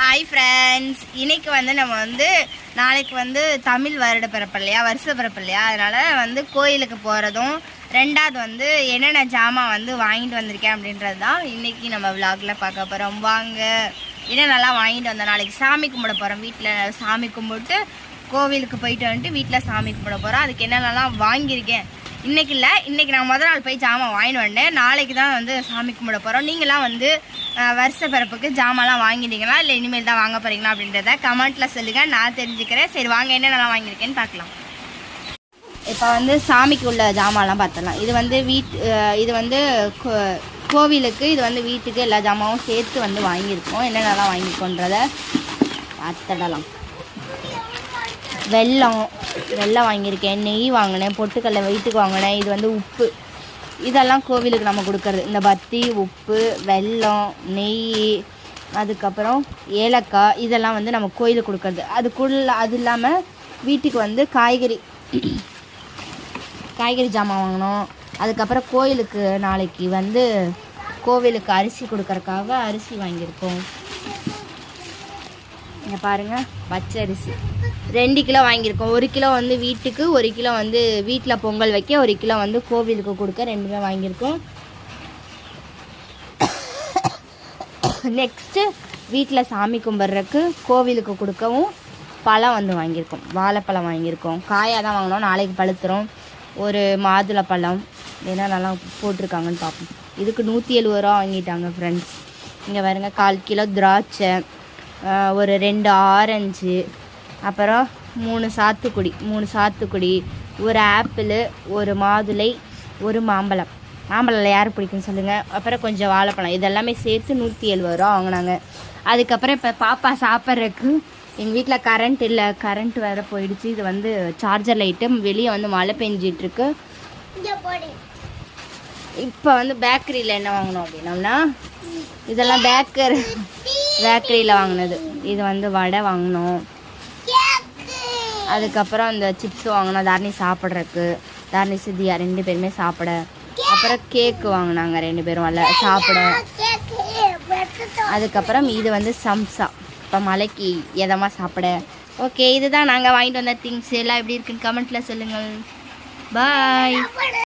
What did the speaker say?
Hi friends இன்னைக்கு வந்து நம்ம வந்து நாளைக்கு வந்து தமிழ் வருட பிறப்பு இல்லையா? வருஷ பிறப்பு இல்லையா? அதனால வந்து கோயிலுக்கு போகிறதும் ரெண்டாவது வந்து என்னென்ன ஜாமான் வந்து வாங்கிட்டு வந்திருக்கேன் அப்படின்றது தான் இன்னைக்கு நம்ம விலாக்ல பார்க்க போகிறோம் வாங்க. என்னென்னலாம் வாங்கிட்டு வந்தோம்? நாளைக்கு சாமி கும்பிட போகிறோம் வீட்டில் சாமி கும்பிட்டு கோவிலுக்கு போயிட்டு வந்துட்டு வீட்டில் சாமி கும்பிட போகிறோம் அதுக்கு என்னென்னலாம் வாங்கியிருக்கேன்? இன்னைக்கு இல்லை. இன்னைக்கு நான் முதல் நாள் போய் ஜாமான் வாங்கிட்டு வந்தேன். நாளைக்கு தான் வந்து சாமி கும்பிட போகிறோம் நீங்களாம் வந்து வருஷ பிறப்புக்கு ஜாமான்லாம் வாங்கிட்டீங்களா இல்லை இனிமேல் தான் வாங்க போகிறீங்களா அப்படின்றத கமெண்ட்டில் சொல்லுங்கள் நான் தெரிஞ்சுக்கிறேன். சரி வாங்க என்னென்னலாம் வாங்கியிருக்கேன்னு பார்க்கலாம். இப்போ வந்து சாமிக்கு உள்ள ஜாமான்லாம் பார்த்துடலாம். இது வந்து வீட் இது வந்து கோ- கோவிலுக்கு இது வந்து வீட்டுக்கு எல்லா ஜாமாவும் சேர்த்து வந்து வாங்கியிருக்கோம். என்னென்னலாம் வாங்கிக்கோன்றத பார்த்துடலாம். வெல்லம் வெல்லம் வாங்கியிருக்கேன். நெய் வாங்கினேன் பொட்டுக்கடலை வீட்டுக்கு வாங்கினேன். இது வந்து உப்பு. இதெல்லாம் கோவிலுக்கு நம்ம கொடுக்கறது. இந்த பத்தி உப்பு வெல்லம் நெய் அதுக்கப்புறம் ஏலக்காய் இதெல்லாம் வந்து நம்ம கோயிலுக்கு கொடுக்கறது. அதுக்குள்ள அது இல்லாமல் வீட்டுக்கு வந்து காய்கறி காய்கறி ஜாமான் வாங்கினோம் அதுக்கப்புறம் கோயிலுக்கு நாளைக்கு வந்து கோவிலுக்கு அரிசி கொடுக்கறக்காக அரிசி வாங்கியிருக்கோம். இங்கே பாருங்கள் பச்சரிசி. ரெண்டு கிலோ வாங்கியிருக்கோம். ஒரு கிலோ வந்து வீட்டுக்கு ஒரு கிலோ வந்து வீட்டில் பொங்கல் வைக்க ஒரு கிலோ வந்து கோவிலுக்கு கொடுக்க ரெண்டுமே வாங்கியிருக்கோம். நெக்ஸ்ட்டு வீட்டில் சாமி கும்பிட்றக்கு கோவிலுக்கு கொடுக்கவும் பழம் வந்து வாங்கியிருக்கோம். வாழைப்பழம் வாங்கியிருக்கோம். காயாக தான் வாங்கினோம். நாளைக்கு பழுத்துறோம் ஒரு மாதுளை பழம். என்னென்னலாம் போட்டிருக்காங்கன்னு பார்ப்போம். இதுக்கு நூற்றி எழுபது ரூபா வாங்கிட்டாங்க ஃப்ரெண்ட்ஸ் இங்கே பாருங்க கால் கிலோ திராட்சை. ஒரு ரெண்டு ஆரஞ்சு அப்புறம் மூணு சாத்துக்குடி மூணு சாத்துக்குடி ஒரு ஆப்பிள் ஒரு மாதுளை ஒரு மாம்பழம். மாம்பழம் யார் பிடிக்கும்னு சொல்லுங்கள் அப்புறம் கொஞ்சம் வாழைப்பழம். இதெல்லாமே சேர்த்து நூற்றி எழுபது ரூபா வாங்கினாங்க. அதுக்கப்புறம் இப்போ பாப்பா சாப்பிட்றதுக்கு எங்கள் வீட்டில் கரண்ட் இல்லை. கரண்ட் வேறு போயிடுச்சு. இது வந்து சார்ஜர் லைட்டு வெளியே வந்து மழை பெஞ்சிட்ருக்கு. இப்போ வந்து பேக்கரியில் என்ன வாங்கினோம் அப்படின்னோம்னா இதெல்லாம் பேக்கர் பேக்கரியில் வாங்கினது. இது வந்து வடை வாங்கினோம். அதுக்கப்புறம் இந்த சிப்ஸ் வாங்கினோம். தாரணி சாப்பிட்றதுக்கு. தாரணி சித்தியா ரெண்டு பேருமே சாப்பிட. அப்புறம் கேக்கு வாங்கினாங்க ரெண்டு பேரும். அல்ல சாப்பிட. அதுக்கப்புறம் இது வந்து சம்சா. இப்போ மலைக்கு எதமாக சாப்பிட. ஓகே இதுதான் நாங்கள் வாங்கிட்டு வந்த திங்ஸ் எல்லாம் எப்படி இருக்குன்னு கமெண்ட்டில் சொல்லுங்கள். பாய்